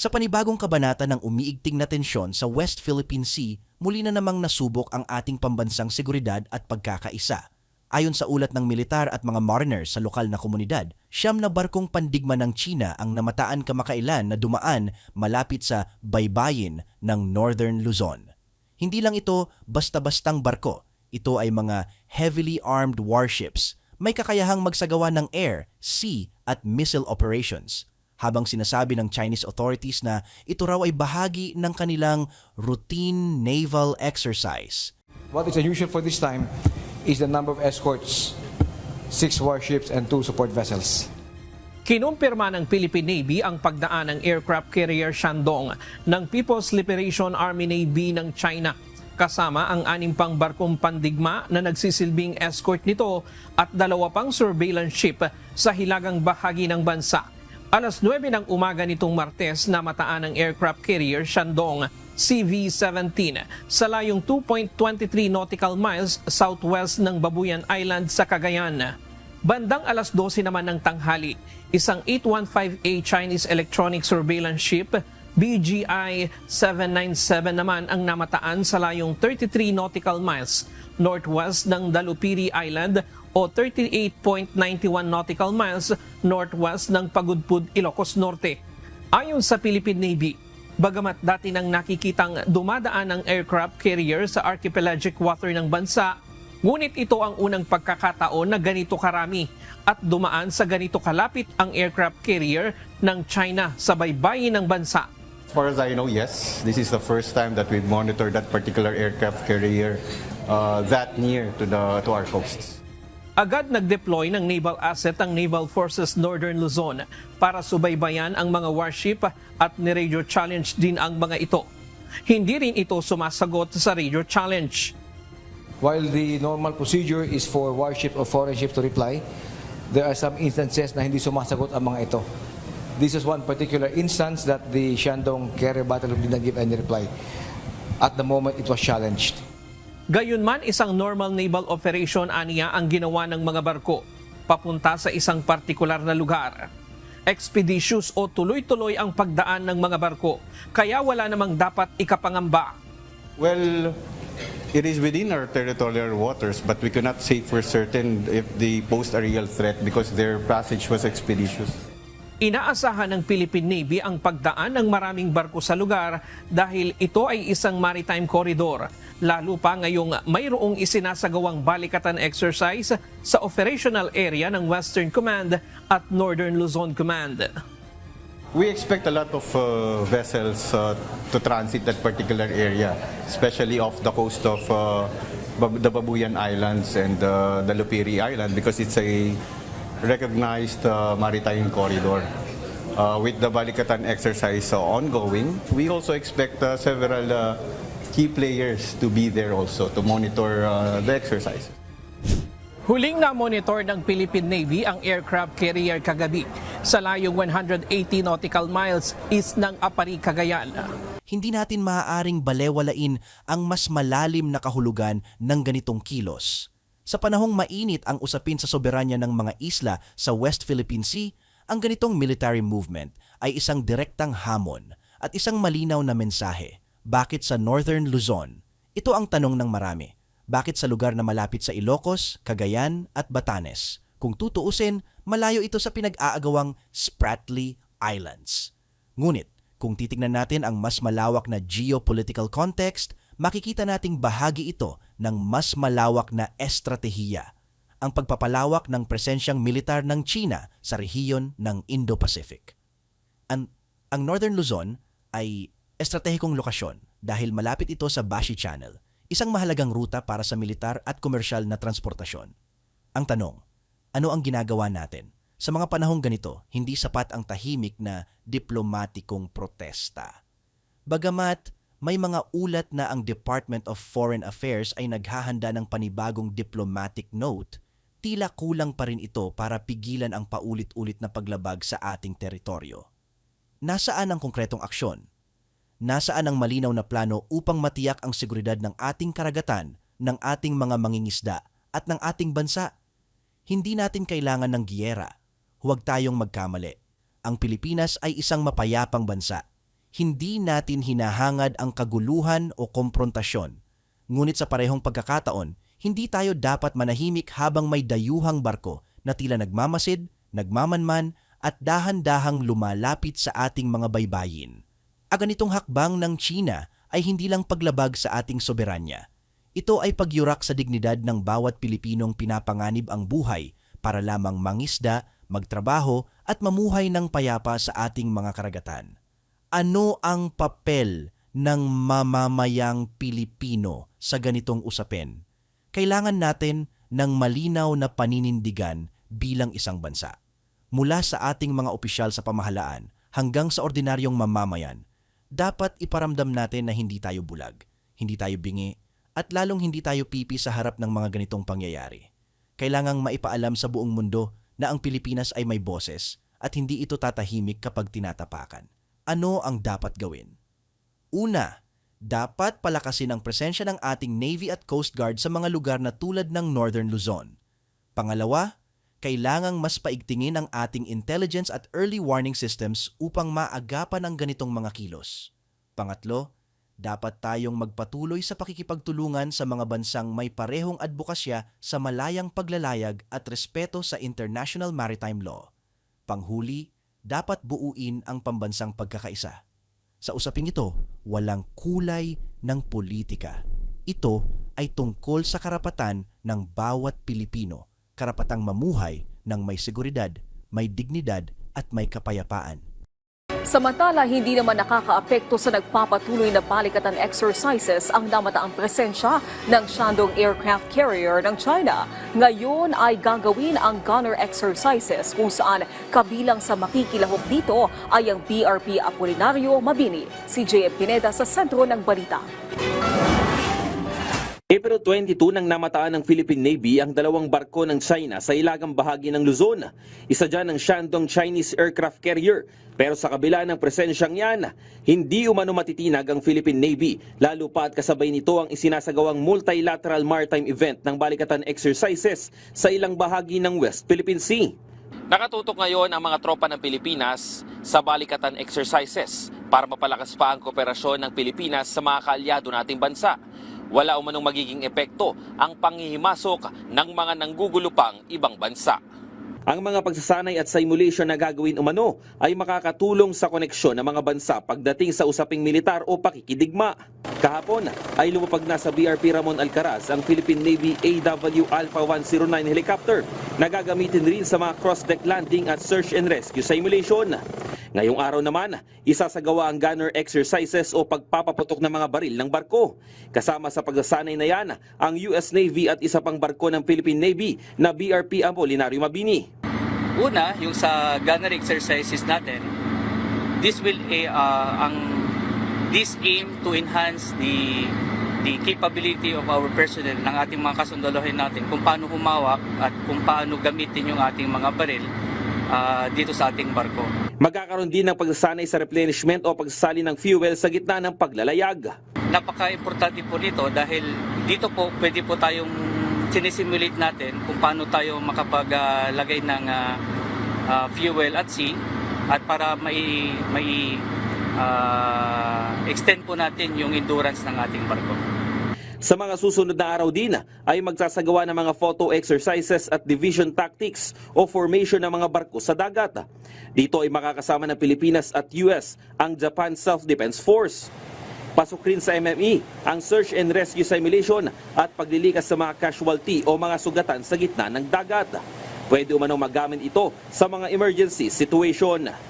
Sa panibagong kabanata ng umiigting na tensyon sa West Philippine Sea, muli na namang nasubok ang ating pambansang seguridad at pagkakaisa. Ayon sa ulat ng militar at mga mariners sa lokal na komunidad, siyam na barkong pandigma ng China ang namataan kamakailan na dumaan malapit sa baybayin ng Northern Luzon. Hindi lang ito basta-bastang barko, ito ay mga heavily armed warships. May kakayahang magsagawa ng air, sea at missile operations. Habang sinasabi ng Chinese authorities na ito raw ay bahagi ng kanilang routine naval exercise. What is unusual for this time is the number of escorts, six warships and two support vessels. Kinumpirma ng Philippine Navy ang pagdaan ng aircraft carrier Shandong ng People's Liberation Army Navy ng China kasama ang anim pang barkong pandigma na nagsisilbing escort nito at dalawa pang surveillance ship sa hilagang bahagi ng bansa. Alas 9 ng umaga nitong Martes na mataan ng aircraft carrier Shandong CV-17 sa layong 2.23 nautical miles southwest ng Babuyan Island sa Cagayan. Bandang alas 12 naman ng tanghali, isang 815A Chinese electronic surveillance ship BGI 797 naman ang namataan sa layong 33 nautical miles northwest ng Dalupiri Island o 38.91 nautical miles northwest ng Pagudpud, Ilocos Norte. Ayon sa Philippine Navy, bagamat dati nang nakikitang dumadaan ang aircraft carrier sa archipelagic water ng bansa, ngunit ito ang unang pagkakataon na ganito karami at dumaan sa ganito kalapit ang aircraft carrier ng China sa baybayin ng bansa. As far as I know, yes. This is the first time that we've monitored that particular aircraft carrier uh, that near to the to our coasts. Agad nag-deploy ng naval asset ang Naval Forces Northern Luzon para subaybayan ang mga warship at ni-radio challenge din ang mga ito. Hindi rin ito sumasagot sa radio challenge. While the normal procedure is for warship or foreign ship to reply, there are some instances na hindi sumasagot ang mga ito. This is one particular instance that the Shandong carrier battle did not give any reply. At the moment, it was challenged. Gayunman, isang normal naval operation aniya ang ginawa ng mga barko papunta sa isang partikular na lugar. Expeditious o tuloy-tuloy ang pagdaan ng mga barko, kaya wala namang dapat ikapangamba. Well, it is within our territorial waters, but we cannot say for certain if they pose a real threat because their passage was expeditious. Inaasahan ng Philippine Navy ang pagdaan ng maraming barko sa lugar dahil ito ay isang maritime corridor, lalo pa ngayong mayroong isinasagawang balikatan exercise sa operational area ng Western Command at Northern Luzon Command. We expect a lot of uh, vessels uh, to transit that particular area, especially off the coast of uh, the Babuyan Islands and uh, the Lupiri Island because it's a recognized uh, maritime corridor. Uh, with the Balikatan exercise uh, ongoing, we also expect uh, several uh, key players to be there also to monitor uh, the exercise. Huling na-monitor ng Philippine Navy ang aircraft carrier kagabi sa layong 180 nautical miles east ng Apari, Cagayan. Hindi natin maaaring balewalain ang mas malalim na kahulugan ng ganitong kilos. Sa panahong mainit ang usapin sa soberanya ng mga isla sa West Philippine Sea, ang ganitong military movement ay isang direktang hamon at isang malinaw na mensahe. Bakit sa Northern Luzon? Ito ang tanong ng marami. Bakit sa lugar na malapit sa Ilocos, Cagayan at Batanes? Kung tutuusin, malayo ito sa pinag-aagawang Spratly Islands. Ngunit, kung titingnan natin ang mas malawak na geopolitical context, makikita nating bahagi ito ng mas malawak na estratehiya, ang pagpapalawak ng presensyang militar ng China sa rehiyon ng Indo-Pacific. Ang, ang Northern Luzon ay estratehikong lokasyon dahil malapit ito sa Bashi Channel, isang mahalagang ruta para sa militar at komersyal na transportasyon. Ang tanong, ano ang ginagawa natin? Sa mga panahong ganito, hindi sapat ang tahimik na diplomatikong protesta. Bagamat may mga ulat na ang Department of Foreign Affairs ay naghahanda ng panibagong diplomatic note, tila kulang pa rin ito para pigilan ang paulit-ulit na paglabag sa ating teritoryo. Nasaan ang konkretong aksyon? Nasaan ang malinaw na plano upang matiyak ang seguridad ng ating karagatan, ng ating mga mangingisda at ng ating bansa? Hindi natin kailangan ng giyera. Huwag tayong magkamali. Ang Pilipinas ay isang mapayapang bansa hindi natin hinahangad ang kaguluhan o komprontasyon. Ngunit sa parehong pagkakataon, hindi tayo dapat manahimik habang may dayuhang barko na tila nagmamasid, nagmamanman at dahan-dahang lumalapit sa ating mga baybayin. Ang ganitong hakbang ng China ay hindi lang paglabag sa ating soberanya. Ito ay pagyurak sa dignidad ng bawat Pilipinong pinapanganib ang buhay para lamang mangisda, magtrabaho at mamuhay ng payapa sa ating mga karagatan. Ano ang papel ng mamamayang Pilipino sa ganitong usapin? Kailangan natin ng malinaw na paninindigan bilang isang bansa. Mula sa ating mga opisyal sa pamahalaan hanggang sa ordinaryong mamamayan, dapat iparamdam natin na hindi tayo bulag, hindi tayo bingi, at lalong hindi tayo pipi sa harap ng mga ganitong pangyayari. Kailangang maipaalam sa buong mundo na ang Pilipinas ay may boses at hindi ito tatahimik kapag tinatapakan. Ano ang dapat gawin? Una, dapat palakasin ang presensya ng ating Navy at Coast Guard sa mga lugar na tulad ng Northern Luzon. Pangalawa, kailangang mas paigtingin ang ating intelligence at early warning systems upang maagapan ang ganitong mga kilos. Pangatlo, dapat tayong magpatuloy sa pakikipagtulungan sa mga bansang may parehong advokasya sa malayang paglalayag at respeto sa international maritime law. Panghuli, dapat buuin ang pambansang pagkakaisa. Sa usaping ito, walang kulay ng politika. Ito ay tungkol sa karapatan ng bawat Pilipino, karapatang mamuhay ng may seguridad, may dignidad at may kapayapaan. Samantala, hindi naman nakakaapekto sa nagpapatuloy na balikatan exercises ang namataang presensya ng Shandong Aircraft Carrier ng China. Ngayon ay gagawin ang gunner exercises kung saan kabilang sa makikilahok dito ay ang BRP Apolinario Mabini. Si JM Pineda sa sentro ng balita. April 22 nang namataan ng Philippine Navy ang dalawang barko ng China sa ilagang bahagi ng Luzon. Isa dyan ang Shandong Chinese Aircraft Carrier. Pero sa kabila ng presensyang yan, hindi umano matitinag ang Philippine Navy. Lalo pa at kasabay nito ang isinasagawang multilateral maritime event ng balikatan exercises sa ilang bahagi ng West Philippine Sea. Nakatutok ngayon ang mga tropa ng Pilipinas sa balikatan exercises para mapalakas pa ang kooperasyon ng Pilipinas sa mga kaalyado nating bansa. Wala umanong magiging epekto ang panghihimasok ng mga nanggugulupang ibang bansa. Ang mga pagsasanay at simulation na gagawin umano ay makakatulong sa koneksyon ng mga bansa pagdating sa usaping militar o pakikidigma. Kahapon ay lumapag na sa BRP Ramon Alcaraz ang Philippine Navy AW Alpha 109 helicopter na gagamitin rin sa mga cross-deck landing at search and rescue simulation. Ngayong araw naman, isasagawa ang gunner exercises o pagpapaputok ng mga baril ng barko. Kasama sa pagsasanay na yan, ang US Navy at isa pang barko ng Philippine Navy na BRP Apolinario Mabini. Una, yung sa gunner exercises natin, this will eh, uh, ang this aim to enhance the the capability of our personnel ng ating mga kasundalohin natin kung paano humawak at kung paano gamitin yung ating mga baril ah, dito sa ating barko. Magkakaroon din ng pagsasanay sa replenishment o pagsasali ng fuel sa gitna ng paglalayag. Napaka-importante po nito dahil dito po pwede po tayong sinisimulate natin kung paano tayo makapaglagay ng ah, ah, fuel at sea at para may may ah, extend po natin yung endurance ng ating barko. Sa mga susunod na araw din ay magsasagawa ng mga photo exercises at division tactics o formation ng mga barko sa dagat. Dito ay makakasama ng Pilipinas at US ang Japan Self-Defense Force. Pasok rin sa MME ang search and rescue simulation at paglilikas sa mga casualty o mga sugatan sa gitna ng dagat. Pwede umanong magamit ito sa mga emergency situation.